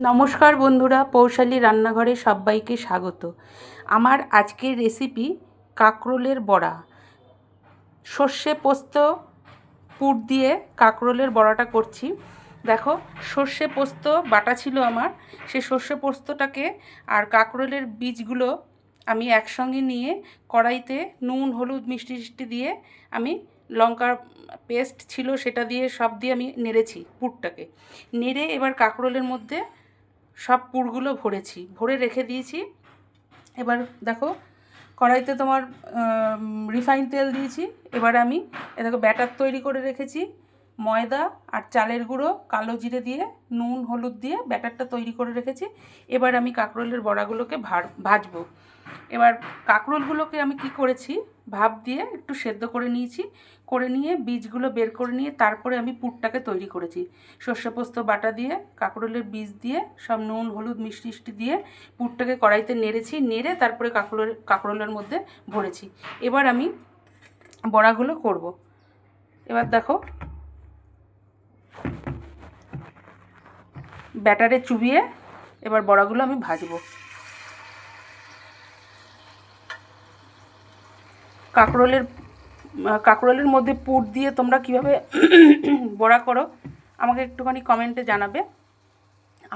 নমস্কার বন্ধুরা, পৌশালী রান্নাঘরে সবাইকে স্বাগত। আমার আজকের রেসিপি কাঁকরোলের বড়া। সর্ষে পোস্ত, পুর দিয়ে কাঁকরোলের বড়াটা করছি। দেখো, সর্ষে পোস্ত বাটা ছিল আমার। সে সর্ষে পোস্তটাকে আর কাঁকরোলের বীজগুলো আমি একসঙ্গে নিয়ে কড়াইতে নুন, হলুদ, মিষ্টি টিষ্টি দিয়ে আমি লঙ্কার পেস্ট ছিল সেটা দিয়ে সব দিয়ে আমি নেড়েছি পুরটাকে। নেড়ে এবার কাঁকরোলের মধ্যে সব পুরগুলো ভরেছি। ভরে রেখে দিয়েছি। এবার দেখো, কড়াইতে তোমার রিফাইন তেল দিয়েছি। এবার আমি, এ দেখো, ব্যাটার তৈরি করে রেখেছি। ময়দা আর চালের গুঁড়ো, কালো জিরে দিয়ে, নুন, হলুদ দিয়ে ব্যাটারটা তৈরি করে রেখেছি। এবার আমি কাঁকরোলের বড়াগুলোকে ভাজবো। এবার কাঁকরোলগুলোকে আমি কি করেছি ভাপ দিয়ে একটু সেদ্ধ করে নিয়েছি। করে নিয়ে বীজগুলো বের করে নিয়ে তারপরে আমি পুরটাকে তৈরি করেছি। সর্ষে পোস্ত বাটা দিয়ে, কাঁকরোলের বীজ দিয়ে, সব নুন, হলুদ, মিষ্টি মিষ্টি দিয়ে পুরটাকে কড়াইতে নেড়েছি, নেড়ে তারপরে কাঁকরোলের কাঁকরোলের মধ্যে ভরেছি। এবার আমি বড়াগুলো করব। এবার দেখো, ব্যাটারে চুবিয়ে এবার বড়াগুলো আমি ভাজবো। কাঁকরোলের কাঁকরোলের মধ্যে পুর দিয়ে তোমরা কীভাবে বড়া করো, আমাকে একটুখানি কমেন্টে জানাবে।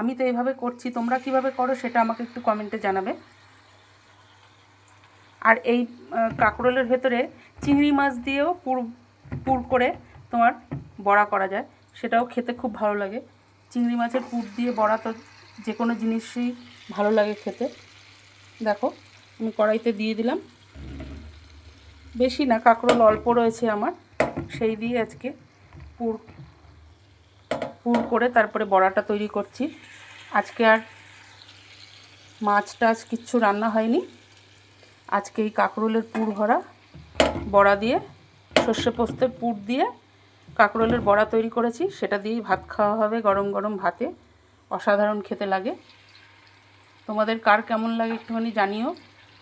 আমি তো এইভাবে করছি, তোমরা কীভাবে করো সেটা আমাকে একটু কমেন্টে জানাবে। আর এই কাঁকরোলের ভেতরে চিংড়ি মাছ দিয়েও পুর পুর করে তোমার বড়া করা যায়। সেটাও খেতে খুব ভালো লাগে। চিংড়ি মাছের পুর দিয়ে বড়া তো যে কোনো জিনিসই ভালো লাগে খেতে। দেখো, আমি কড়াইতে দিয়ে দিলাম। বেশি না, কাঁকরোল অল্প রয়েছে আমার। সেই দিয়ে আজকে পুর পুর করে তারপরে বড়াটা তৈরি করছি। আজকে আর মাছ টাছ কিচ্ছু রান্না হয়নি। আজকে এই কাঁকরোলের পুর ভরা, বড়া দিয়ে, সর্ষে পোস্তের পুর দিয়ে কাঁকরোলের বড়া তৈরি করেছি। সেটা দিয়েই ভাত খাওয়া হবে গরম গরম ভাতে। অসাধারণ খেতে লাগে। তোমাদের কার কেমন লাগে একটুখানি জানিও।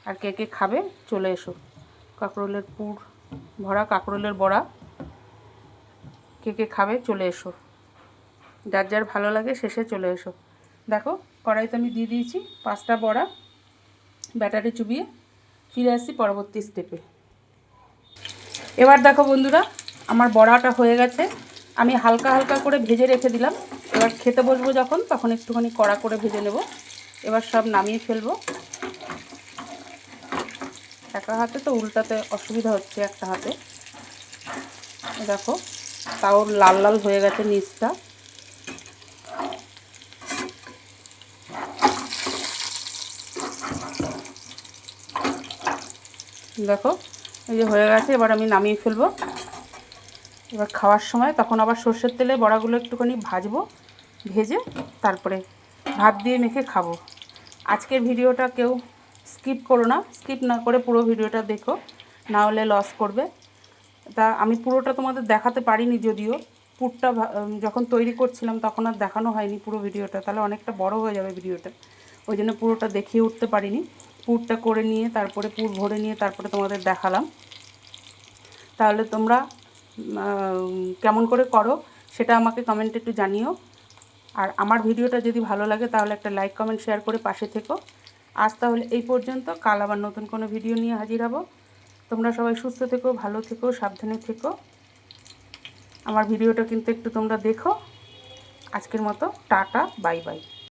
আর কে কে খাবে, চলে এসো। কাঁকরোলের পুর ভরা, কাঁকরোলের বড়া। কে কে খাবে চলে এসো। যার যার ভালো লাগে শেষে চলে এসো। দেখো, কড়াইতে আমি দিয়ে দিয়েছি পাঁচটা বড়া, ব্যাটারি চুবিয়ে ফিরে আসছি পরবর্তী স্টেপে এবার দেখো বন্ধুরা, আমার বড়াটা হয়ে গেছে। আমি হালকা হালকা করে ভেজে রেখে দিলাম। এবার খেতে বসবো যখন, তখন একটুখানি কড়া করে ভেজে নেব। এবার সব নামিয়ে ফেলব। একা হাতে তো উল্টাতে অসুবিধা হচ্ছে একটা হাতে। দেখো, তাও লাল লাল হয়ে গেছে নিচটা। দেখো, এই যে হয়ে গেছে, এবার আমি নামিয়ে ফেলব। এবার খাওয়ার সময় তখন আবার সর্ষের তেলে বড়াগুলো একটুখানি ভাজবো, ভেজে তারপরে ভাত দিয়ে মেখে খাব। আজকের ভিডিওটা কেউ স্কিপ করো না, স্কিপ না করে পুরো ভিডিওটা দেখো, না হলে লস করবে। তা আমি পুরোটা তোমাদের দেখাতে পারিনি যদিও, পুরটা যখন তৈরি করছিলাম তখন আর দেখানো হয়নি পুরো ভিডিওটা, তাহলে অনেকটা বড় হয়ে যাবে ভিডিওটা। ওই জন্য পুরোটা দেখিয়ে উঠতে পারিনি। পুরটা করে নিয়ে, তারপরে পুর ভরে নিয়ে তারপরে তোমাদের দেখালাম। তাহলে তোমরা কেমন করে করো সেটা আমাকে কমেন্টে একটু জানিও। আর আমার ভিডিওটা যদি ভালো লাগে তাহলে একটা লাইক কমেন্ট শেয়ার করে পাশে থেকো। আজ তাহলে এই পর্যন্ত। কাল আবার নতুন কোনো ভিডিও নিয়ে হাজির হব। তোমরা সবাই সুস্থ থেকো, ভালো থেকো, সাবধানে থেকো। আমার ভিডিওটা কিন্তু একটু তোমরা দেখো। আজকের মতো, টাটা, বাই বাই।